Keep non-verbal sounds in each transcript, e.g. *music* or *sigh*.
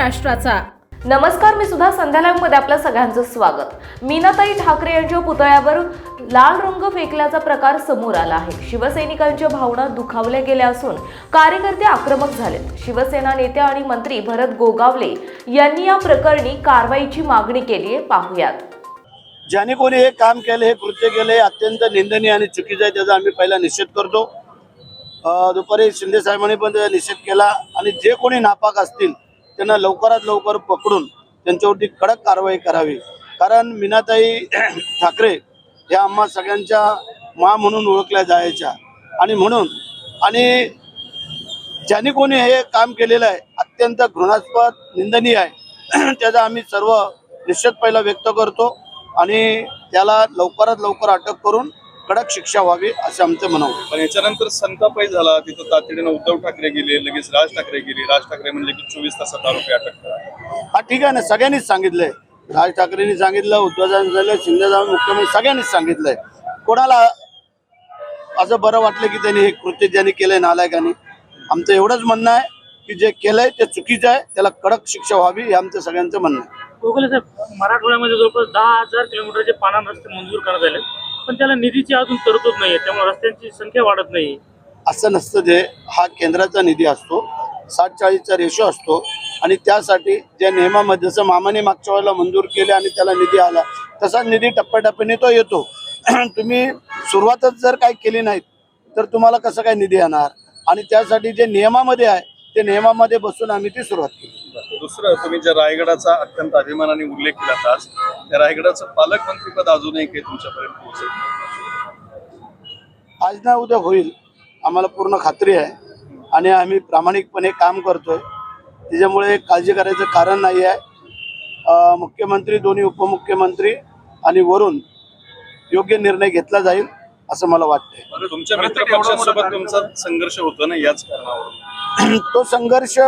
महाराष्ट्राचा. नमस्कार मी सुद्धा संध्याकाळमध्ये आपलं सगळ्यांचं स्वागत. मीनाताई ठाकरे यांच्या पुतळ्यावर लाल रंग फेकल्याचा प्रकार समोर आला आहे. शिवसैनिकांच्या भावना दुखावल्या गेल्या असून कार्यकर्ते आक्रमक झालेत. शिवसेना नेत्या आणि मंत्री भरत गोगावले यांनी या प्रकरणी कारवाईची मागणी केली आहे. पाहूयात. ज्याने कोणी हे काम केलं हे कृत्य केले अत्यंत निंदनीय आणि चुकीचं आहे त्याचा आम्ही पहिला निषेध करतो. दुपारी शिंदे साहेबांनी पण त्याचा निषेध केला आणि जे कोणी नापाक असतील त्यांना लवकरात लवकर पकडून त्यांच्यावरती कडक कारवाई करावी. कारण मीनाताई *clears throat* ठाकरे या आम्हा सगळ्यांच्या मा म्हणून ओळखल्या जायच्या. आणि म्हणून आणि ज्यांनी कोणी हे काम केलेलं आहे अत्यंत घृणास्पद निंदनीय आहे. *clears throat* त्याचा आम्ही सर्व निश्चित पहिला व्यक्त करतो आणि त्याला लवकरात लवकर अटक करून कडक शिक्षा व्हावी असं आमचं म्हणणं होतं. पण याच्यानंतर संतापही झाला. तिथं तातडीनं उद्धव ठाकरे गेले लगेच राज ठाकरे गेले. राज ठाकरे म्हणले की चोवीस तासात आरोपी अटक करा. हा ठीक आहे ना. सगळ्यांनीच सांगितलंय. राज ठाकरेंनी सांगितलं उद्धव झालं शिंदे साहेब मुख्यमंत्री सगळ्यांनीच सांगितलंय. कोणाला असं बरं वाटलं की त्यांनी हे कृत्य ज्यांनी केलंय नालायकांनी? आमचं एवढंच म्हणणं आहे की जे केलंय ते चुकीचं आहे. त्याला कडक शिक्षा व्हावी हे आमचं सगळ्यांचं म्हणणं आहे. गोखले साहेब मराठवाड्यामध्ये जवळपास दहा हजार किलोमीटरचे पाना रस्ते मंजूर करण्यात आले. पण त्याला निधीची अजून तरतूद नाहीये त्यामुळे रस्त्यांची संख्या वाढत नाही असं नसतं जे हा केंद्राचा निधी असतो साठ चाळीसचा रेशो असतो आणि त्यासाठी ज्या नियमामध्ये जसं मामाने मागच्या वेळेला मंजूर केले आणि त्याला निधी आला तसा निधी टप्प्याटप्प्याने तो येतो. *clears throat* तुम्ही सुरुवातच जर काही केली नाहीत तर तुम्हाला कसं काय निधी येणार? आणि त्यासाठी जे नियमामध्ये आहे ते नियमामध्ये बसून आम्ही ती सुरुवात केली. दुसरं तुम्ही ज्या रायगडाचा अत्यंत अभिमानाने उल्लेख केला आज त्या रायगडाचं पालकमंत्रीपद अजूनही काही तुमच्यापर्यंत पोहोचेल. आज ना उद्या होईल आम्हाला पूर्ण खात्री आहे. आणि आम्ही प्रामाणिकपणे काम करतोय. त्याच्यामुळे काळजी करायचं कारण नाही आहे. मुख्यमंत्री दोन्ही उपमुख्यमंत्री आणि वरून योग्य निर्णय घेतला जाईल असं मला वाटतंय. तुमच्या मित्रपक्षासोबत तुमचा संघर्ष होतो ना याच कारणावरून? *clears throat* तो संघर्ष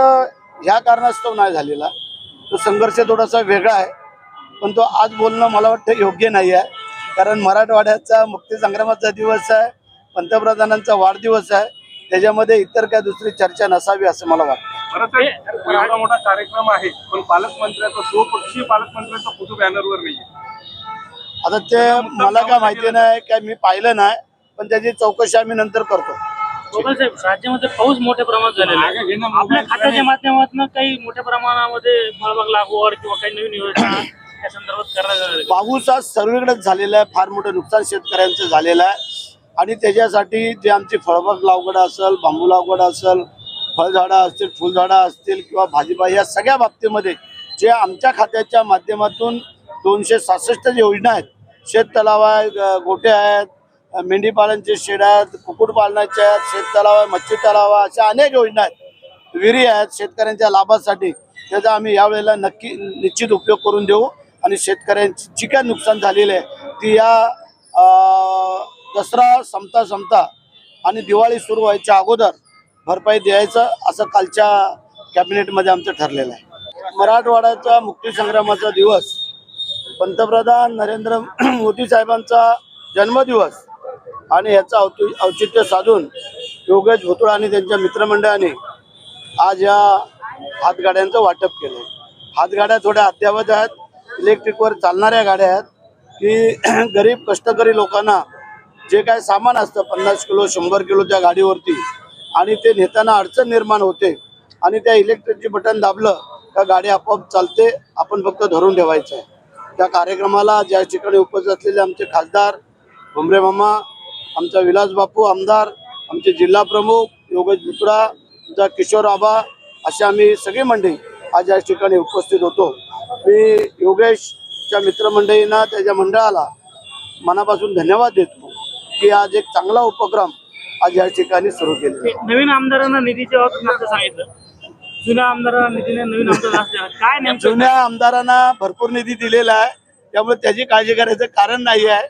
ह्या कारणास्तव नाही झालेला. तो संघर्ष थोडासा वेगळा आहे. पण तो आज बोलणं मला वाटतं योग्य नाही आहे कारण मराठवाड्याचा मुक्तीसंग्रामाचा दिवस आहे. पंतप्रधानांचा वाढदिवस आहे. त्याच्यामध्ये इतर काय दुसरी चर्चा नसावी असं मला वाटतं. एवढा मोठा कार्यक्रम आहे. पण पालकमंत्र्याचा स्वपक्षीय पालकमंत्र्याचा फोटो बॅनरवर नाही आता ते मला काय माहिती नाही. काय मी पाहिलं नाही. पण त्याची चौकशी आम्ही नंतर करतो. साहेब राज्यामध्ये पाऊस मोठ्या प्रमाणात झालेला आहे. आपल्या खात्याच्या माध्यमातून काही मोठ्या प्रमाणामध्ये फळबाग लागवड किंवा काही नवीन योजना त्या संदर्भात करण्यात. पाऊस आज सर्वीकडेच झालेला आहे फार मोठं नुकसान शेतकऱ्यांचं झालेलं आहे. आणि त्याच्यासाठी जे आमची फळबाग लागवड असेल बांबू लागवड असेल फळझाडं असतील फुलझाडं असतील किंवा भाजीपाला या सगळ्या बाबतीमध्ये जे आमच्या खात्याच्या माध्यमातून दोनशे सहासष्ट योजना आहेत शेत तलाव आहे गोटे आहेत मेंढीपालनचे शेड आहेत कुक्कुटपालनाचे आहेत शेत तलाव आहे मच्छी तलाव आहे अशा अनेक योजना आहेत. विहिरी आहेत शेतकऱ्यांच्या लाभासाठी. त्याचा आम्ही यावेळेला नक्की निश्चित उपयोग करून देऊ. आणि शेतकऱ्यांची जी काय नुकसान झालेलं आहे ती या दसरा संपता संपता आणि दिवाळी सुरू व्हायच्या अगोदर भरपाई द्यायचं असं कालच्या कॅबिनेटमध्ये आमचं ठरलेलं आहे. मराठवाड्याचा मुक्तीसंग्रामाचा दिवस पंतप्रधान नरेंद्र मोदी साहेबांचा जन्मदिवस आणि याचं औचि औचित्य साधून योगेश भुतुळ आणि त्यांच्या मित्रमंडळाने आज या हातगाड्यांचं वाटप केलं हातगाड्या थोड्या अद्यावत आहेत. इलेक्ट्रिकवर चालणाऱ्या गाड्या आहेत की *clears throat* गरीब कष्टकरी लोकांना जे काय सामान असतं पन्नास किलो शंभर किलोच्या गाडीवरती आणि ते नेताना अडचण निर्माण होते आणि त्या इलेक्ट्रिकची बटन दाबलं का गाडी आपोआप चालते आपण फक्त धरून ठेवायचं आहे. त्या कार्यक्रमाला ज्या ठिकाणी उपस्थित असलेले आमचे खासदार भुमरे मामा आमचा विलास बापू आमदार आमचे जिल्हा प्रमुख योगेश बुत्रा आमचा किशोर आबा असे आम्ही सगळी मंडळी आज या ठिकाणी उपस्थित होतो. मी योगेशच्या मित्रमंडळींना त्याच्या मंडळाला मनापासून धन्यवाद देतो की आज एक चांगला उपक्रम आज या ठिकाणी सुरू आहे. नवीन आमदारांना नसतं सांगितलं जुन्या आमदारांना निधीने नवीन आमदार काय नेमकं जुन्या आमदारांना भरपूर निधी दिलेला आहे. त्यामुळे त्याची काळजी करायचं कारण नाही आहे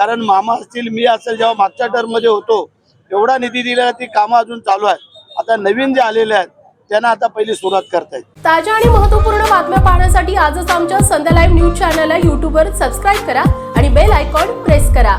कारण मामा असतील मी असेल जेव्हा मागच्या टर्ममध्ये होतो एवढा निधी दिलेला ती कामं अजून चालू आहेत. आता नवीन जे आलेले आहेत त्यांना आता पहिली सुरुवात करतायत ताज्या आणि महत्त्वपूर्ण बातम्या पाहण्यासाठी आजच आमच्या संध्या लाईव्ह न्यूज चॅनलला युट्यूबवर सबस्क्राईब करा आणि बेल आयकॉन प्रेस करा.